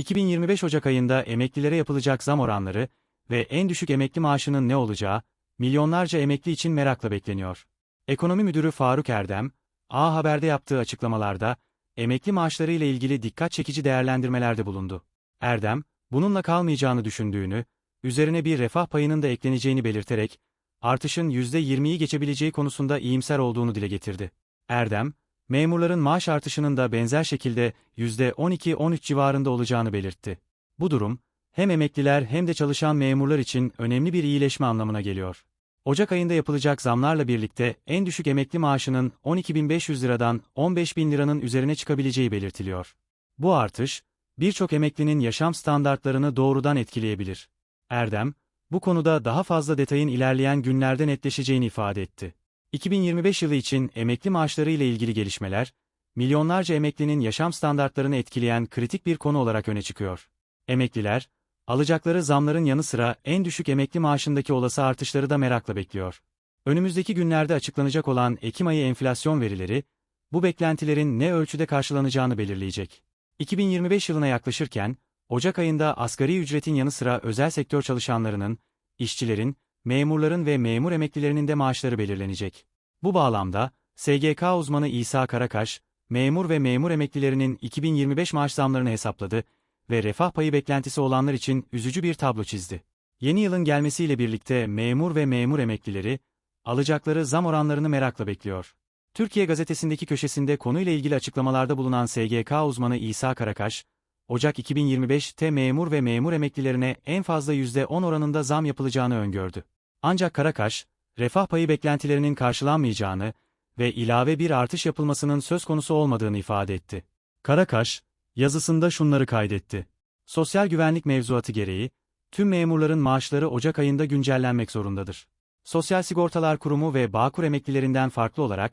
2025 Ocak ayında emeklilere yapılacak zam oranları ve en düşük emekli maaşının ne olacağı, milyonlarca emekli için merakla bekleniyor. Ekonomi Müdürü Faruk Erdem, A Haber'de yaptığı açıklamalarda, emekli maaşları ile ilgili dikkat çekici değerlendirmelerde bulundu. Erdem, bununla kalmayacağını düşündüğünü, üzerine bir refah payının da ekleneceğini belirterek, artışın %20'yi geçebileceği konusunda iyimser olduğunu dile getirdi. Erdem, memurların maaş artışının da benzer şekilde %12-13 civarında olacağını belirtti. Bu durum, hem emekliler hem de çalışan memurlar için önemli bir iyileşme anlamına geliyor. Ocak ayında yapılacak zamlarla birlikte en düşük emekli maaşının 12.500 liradan 15.000 liranın üzerine çıkabileceği belirtiliyor. Bu artış, birçok emeklinin yaşam standartlarını doğrudan etkileyebilir. Erdem, bu konuda daha fazla detayın ilerleyen günlerde netleşeceğini ifade etti. 2025 yılı için emekli maaşları ile ilgili gelişmeler, milyonlarca emeklinin yaşam standartlarını etkileyen kritik bir konu olarak öne çıkıyor. Emekliler, alacakları zamların yanı sıra en düşük emekli maaşındaki olası artışları da merakla bekliyor. Önümüzdeki günlerde açıklanacak olan Ekim ayı enflasyon verileri, bu beklentilerin ne ölçüde karşılanacağını belirleyecek. 2025 yılına yaklaşırken, Ocak ayında asgari ücretin yanı sıra özel sektör çalışanlarının, işçilerin, memurların ve memur emeklilerinin de maaşları belirlenecek. Bu bağlamda, SGK uzmanı İsa Karakaş, memur ve memur emeklilerinin 2025 maaş zamlarını hesapladı ve refah payı beklentisi olanlar için üzücü bir tablo çizdi. Yeni yılın gelmesiyle birlikte memur ve memur emeklileri, alacakları zam oranlarını merakla bekliyor. Türkiye gazetesindeki köşesinde konuyla ilgili açıklamalarda bulunan SGK uzmanı İsa Karakaş, Ocak 2025'te memur ve memur emeklilerine en fazla %10 oranında zam yapılacağını öngördü. Ancak Karakaş, refah payı beklentilerinin karşılanmayacağını ve ilave bir artış yapılmasının söz konusu olmadığını ifade etti. Karakaş, yazısında şunları kaydetti. Sosyal güvenlik mevzuatı gereği, tüm memurların maaşları Ocak ayında güncellenmek zorundadır. Sosyal Sigortalar Kurumu ve Bağkur emeklilerinden farklı olarak,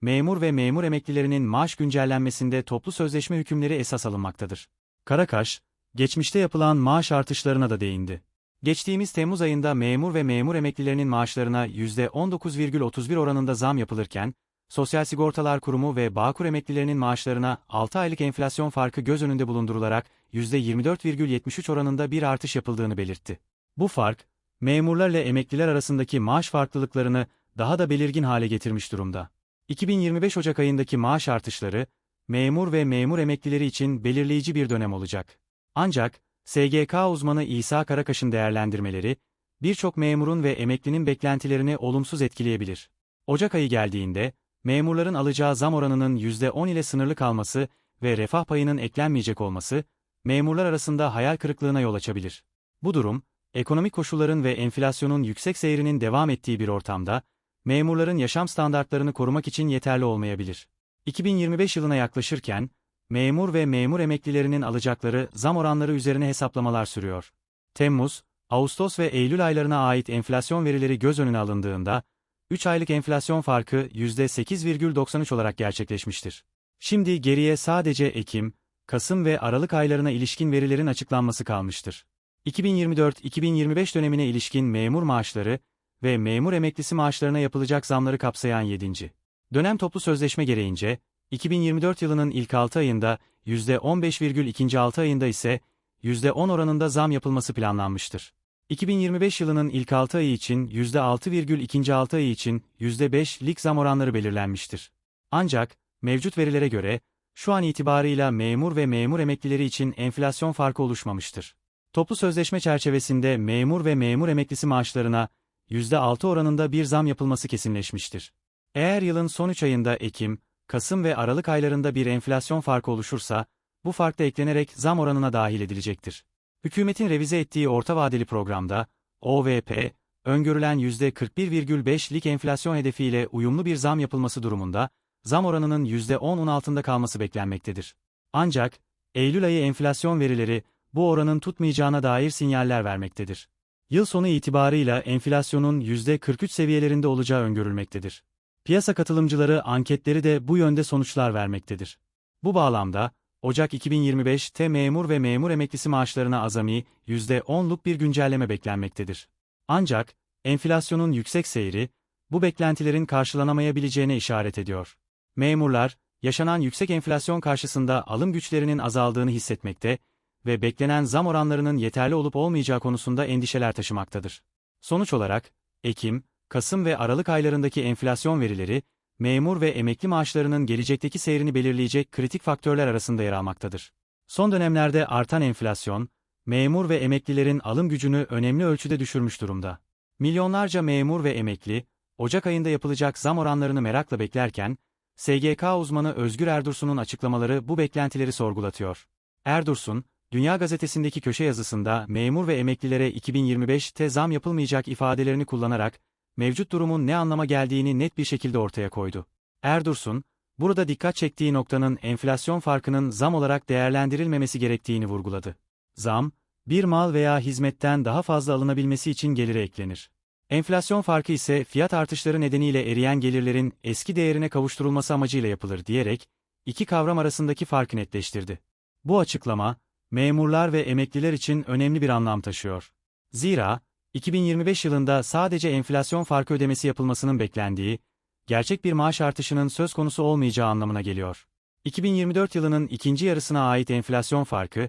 memur ve memur emeklilerinin maaş güncellenmesinde toplu sözleşme hükümleri esas alınmaktadır. Karakaş, geçmişte yapılan maaş artışlarına da değindi. Geçtiğimiz Temmuz ayında memur ve memur emeklilerinin maaşlarına %19,31 oranında zam yapılırken, Sosyal Sigortalar Kurumu ve Bağkur emeklilerinin maaşlarına 6 aylık enflasyon farkı göz önünde bulundurularak %24,73 oranında bir artış yapıldığını belirtti. Bu fark, memurlarla emekliler arasındaki maaş farklılıklarını daha da belirgin hale getirmiş durumda. 2025 Ocak ayındaki maaş artışları, memur ve memur emeklileri için belirleyici bir dönem olacak. Ancak, SGK uzmanı İsa Karakaş'ın değerlendirmeleri, birçok memurun ve emeklinin beklentilerini olumsuz etkileyebilir. Ocak ayı geldiğinde, memurların alacağı zam oranının %10 ile sınırlı kalması ve refah payının eklenmeyecek olması, memurlar arasında hayal kırıklığına yol açabilir. Bu durum, ekonomik koşulların ve enflasyonun yüksek seyrinin devam ettiği bir ortamda, memurların yaşam standartlarını korumak için yeterli olmayabilir. 2025 yılına yaklaşırken, memur ve memur emeklilerinin alacakları zam oranları üzerine hesaplamalar sürüyor. Temmuz, Ağustos ve Eylül aylarına ait enflasyon verileri göz önüne alındığında, 3 aylık enflasyon farkı %8,93 olarak gerçekleşmiştir. Şimdi geriye sadece Ekim, Kasım ve Aralık aylarına ilişkin verilerin açıklanması kalmıştır. 2024-2025 dönemine ilişkin memur maaşları ve memur emeklisi maaşlarına yapılacak zamları kapsayan 7. Dönem toplu sözleşme gereğince, 2024 yılının ilk 6 ayında %15,2. 6 ayında ise %10 oranında zam yapılması planlanmıştır. 2025 yılının ilk 6 ayı için %6,2. 6 ayı için %5'lik zam oranları belirlenmiştir. Ancak, mevcut verilere göre, şu an itibarıyla memur ve memur emeklileri için enflasyon farkı oluşmamıştır. Toplu sözleşme çerçevesinde memur ve memur emeklisi maaşlarına %6 oranında bir zam yapılması kesinleşmiştir. Eğer yılın son 3 ayında Ekim, Kasım ve Aralık aylarında bir enflasyon farkı oluşursa, bu fark da eklenerek zam oranına dahil edilecektir. Hükümetin revize ettiği orta vadeli programda, OVP, öngörülen %41,5'lik enflasyon hedefiyle uyumlu bir zam yapılması durumunda, zam oranının %10'un altında kalması beklenmektedir. Ancak, Eylül ayı enflasyon verileri, bu oranın tutmayacağına dair sinyaller vermektedir. Yıl sonu itibarıyla enflasyonun %43 seviyelerinde olacağı öngörülmektedir. Piyasa katılımcıları anketleri de bu yönde sonuçlar vermektedir. Bu bağlamda, Ocak 2025'te memur ve memur emeklisi maaşlarına azami, %10'luk bir güncelleme beklenmektedir. Ancak, enflasyonun yüksek seyri, bu beklentilerin karşılanamayabileceğine işaret ediyor. Memurlar, yaşanan yüksek enflasyon karşısında alım güçlerinin azaldığını hissetmekte ve beklenen zam oranlarının yeterli olup olmayacağı konusunda endişeler taşımaktadır. Sonuç olarak, Ekim, Kasım ve Aralık aylarındaki enflasyon verileri, memur ve emekli maaşlarının gelecekteki seyrini belirleyecek kritik faktörler arasında yer almaktadır. Son dönemlerde artan enflasyon, memur ve emeklilerin alım gücünü önemli ölçüde düşürmüş durumda. Milyonlarca memur ve emekli, Ocak ayında yapılacak zam oranlarını merakla beklerken, SGK uzmanı Özgür Erdursun'un açıklamaları bu beklentileri sorgulatıyor. Erdursun, Dünya Gazetesi'ndeki köşe yazısında memur ve emeklilere 2025'te zam yapılmayacak ifadelerini kullanarak, mevcut durumun ne anlama geldiğini net bir şekilde ortaya koydu. Erdursun, burada dikkat çektiği noktanın enflasyon farkının zam olarak değerlendirilmemesi gerektiğini vurguladı. Zam, bir mal veya hizmetten daha fazla alınabilmesi için gelire eklenir. Enflasyon farkı ise fiyat artışları nedeniyle eriyen gelirlerin eski değerine kavuşturulması amacıyla yapılır diyerek, iki kavram arasındaki farkı netleştirdi. Bu açıklama, memurlar ve emekliler için önemli bir anlam taşıyor. Zira, 2025 yılında sadece enflasyon farkı ödemesi yapılmasının beklendiği, gerçek bir maaş artışının söz konusu olmayacağı anlamına geliyor. 2024 yılının ikinci yarısına ait enflasyon farkı,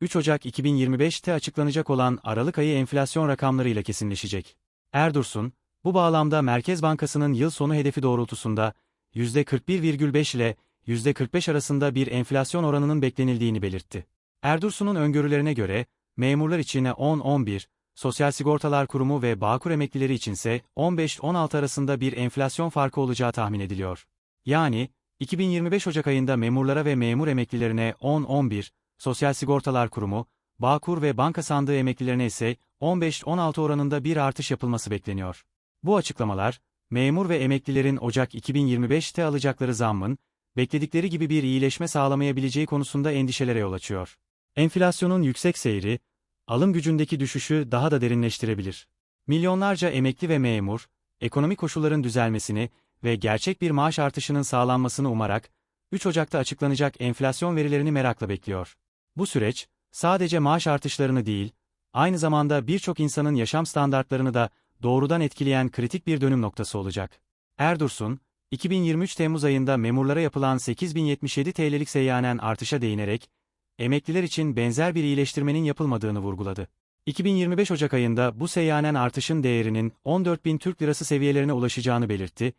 3 Ocak 2025'te açıklanacak olan Aralık ayı enflasyon rakamlarıyla kesinleşecek. Erdursun, bu bağlamda Merkez Bankası'nın yıl sonu hedefi doğrultusunda %41,5 ile %45 arasında bir enflasyon oranının beklenildiğini belirtti. Erdursun'un öngörülerine göre, memurlar için 10-11, Sosyal Sigortalar Kurumu ve Bağkur emeklileri içinse 15-16 arasında bir enflasyon farkı olacağı tahmin ediliyor. Yani, 2025 Ocak ayında memurlara ve memur emeklilerine 10-11, Sosyal Sigortalar Kurumu, Bağkur ve banka sandığı emeklilerine ise 15-16 oranında bir artış yapılması bekleniyor. Bu açıklamalar, memur ve emeklilerin Ocak 2025'te alacakları zammın, bekledikleri gibi bir iyileşme sağlamayabileceği konusunda endişelere yol açıyor. Enflasyonun yüksek seyri, alım gücündeki düşüşü daha da derinleştirebilir. Milyonlarca emekli ve memur, ekonomik koşulların düzelmesini ve gerçek bir maaş artışının sağlanmasını umarak, 3 Ocak'ta açıklanacak enflasyon verilerini merakla bekliyor. Bu süreç, sadece maaş artışlarını değil, aynı zamanda birçok insanın yaşam standartlarını da doğrudan etkileyen kritik bir dönüm noktası olacak. Erdursun, 2023 Temmuz ayında memurlara yapılan 8077 TL'lik seyyanen artışa değinerek, emekliler için benzer bir iyileştirmenin yapılmadığını vurguladı. 2025 Ocak ayında bu seyyanen artışın değerinin 14.000 Türk Lirası seviyelerine ulaşacağını belirtti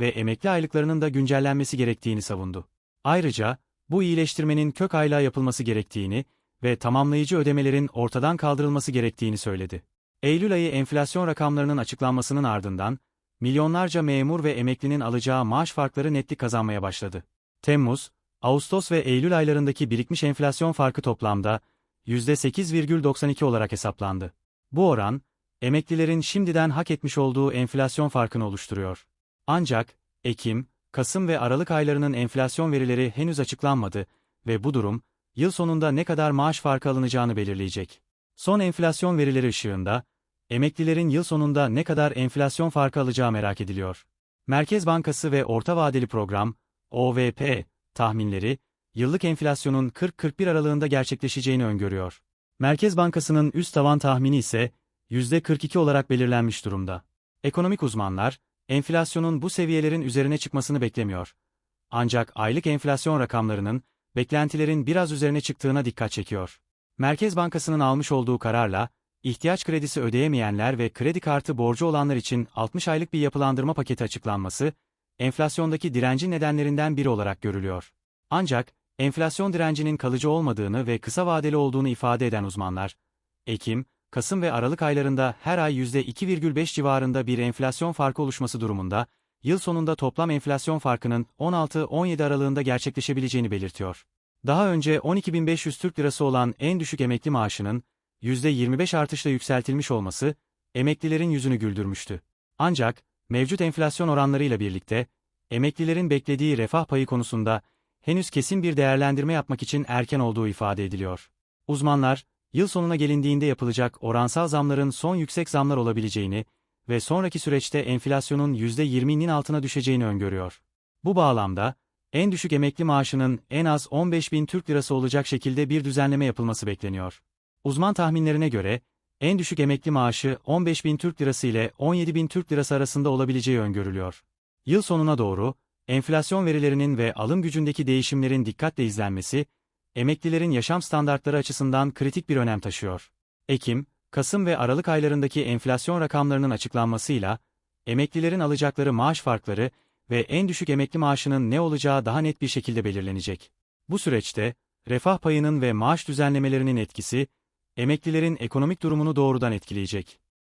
ve emekli aylıklarının da güncellenmesi gerektiğini savundu. Ayrıca, bu iyileştirmenin kök aylığa yapılması gerektiğini ve tamamlayıcı ödemelerin ortadan kaldırılması gerektiğini söyledi. Eylül ayı enflasyon rakamlarının açıklanmasının ardından, milyonlarca memur ve emeklinin alacağı maaş farkları netlik kazanmaya başladı. Temmuz, Ağustos ve Eylül aylarındaki birikmiş enflasyon farkı toplamda %8,92 olarak hesaplandı. Bu oran, emeklilerin şimdiden hak etmiş olduğu enflasyon farkını oluşturuyor. Ancak, Ekim, Kasım ve Aralık aylarının enflasyon verileri henüz açıklanmadı ve bu durum, yıl sonunda ne kadar maaş farkı alınacağını belirleyecek. Son enflasyon verileri ışığında, emeklilerin yıl sonunda ne kadar enflasyon farkı alacağı merak ediliyor. Merkez Bankası ve Orta Vadeli Program, OVP, tahminleri, yıllık enflasyonun 40-41 aralığında gerçekleşeceğini öngörüyor. Merkez Bankası'nın üst tavan tahmini ise %42 olarak belirlenmiş durumda. Ekonomik uzmanlar, enflasyonun bu seviyelerin üzerine çıkmasını beklemiyor. Ancak aylık enflasyon rakamlarının, beklentilerin biraz üzerine çıktığına dikkat çekiyor. Merkez Bankası'nın almış olduğu kararla, ihtiyaç kredisi ödeyemeyenler ve kredi kartı borcu olanlar için 60 aylık bir yapılandırma paketi açıklanması, enflasyondaki direncin nedenlerinden biri olarak görülüyor. Ancak, enflasyon direncinin kalıcı olmadığını ve kısa vadeli olduğunu ifade eden uzmanlar, Ekim, Kasım ve Aralık aylarında her ay %2,5 civarında bir enflasyon farkı oluşması durumunda, yıl sonunda toplam enflasyon farkının 16-17 aralığında gerçekleşebileceğini belirtiyor. Daha önce 12.500 Türk Lirası olan en düşük emekli maaşının %25 artışla yükseltilmiş olması, emeklilerin yüzünü güldürmüştü. Ancak, mevcut enflasyon oranlarıyla birlikte, emeklilerin beklediği refah payı konusunda henüz kesin bir değerlendirme yapmak için erken olduğu ifade ediliyor. Uzmanlar, yıl sonuna gelindiğinde yapılacak oransal zamların son yüksek zamlar olabileceğini ve sonraki süreçte enflasyonun %20'nin altına düşeceğini öngörüyor. Bu bağlamda, en düşük emekli maaşının en az 15 bin Türk Lirası olacak şekilde bir düzenleme yapılması bekleniyor. Uzman tahminlerine göre, en düşük emekli maaşı 15 bin Türk Lirası ile 17 bin Türk Lirası arasında olabileceği öngörülüyor. Yıl sonuna doğru, enflasyon verilerinin ve alım gücündeki değişimlerin dikkatle izlenmesi, emeklilerin yaşam standartları açısından kritik bir önem taşıyor. Ekim, Kasım ve Aralık aylarındaki enflasyon rakamlarının açıklanmasıyla, emeklilerin alacakları maaş farkları ve en düşük emekli maaşının ne olacağı daha net bir şekilde belirlenecek. Bu süreçte, refah payının ve maaş düzenlemelerinin etkisi, emeklilerin ekonomik durumunu doğrudan etkileyecek.